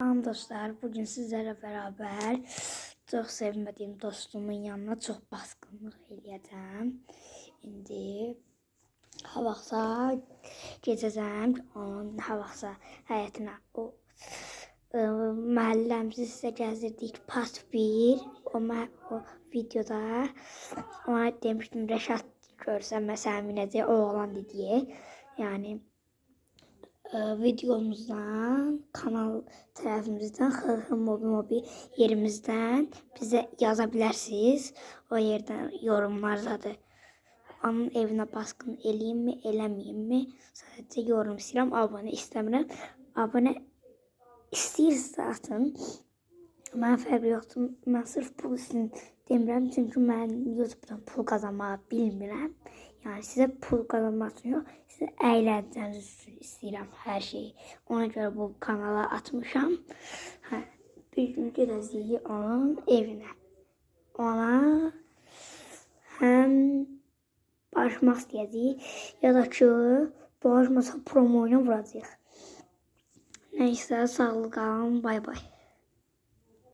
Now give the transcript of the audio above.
Tamam dostlar, bugün sizlerle beraber çok sevmediğim dostumun yanına çok baskınlık eləyəcəm. İndi havaqsa gedəcəm, onun havaqsa həyətinə o ə, məhəlləmizi sizə gəzdirdik part 1. O, o videoda ona demişdim Rəşad görsəm məsələn minəcək oğlan diye. Yani e, videomuzdan, kanal tarafımızdan, Xırxır Mobi Mobi yerimizden bize yazabilirsiniz. O yerden yorumlarda da onun evine baskın eləyim mi, eləməyim mi? Sadəcə yorum istəyirəm, abunə istəmirəm. Abunə istəyirsiniz atın. Mən fərqi yoxdur. Mən sırf pul üçün demirəm, çünki mən YouTube-dan pul qazanmağı bilmirəm. Yəni sizə pul sizə əyləncəniz üçün istəyirəm hər şeyi. Ona görə bu kanala atmışam. Hə, bir gün gedəcəyik onun evinə. Ona həm barışmaq istəyəcəyik, ya da ki, barışmasa promo ilə vuracağıq. Nəysə, sağlıqla qalın, bay bay.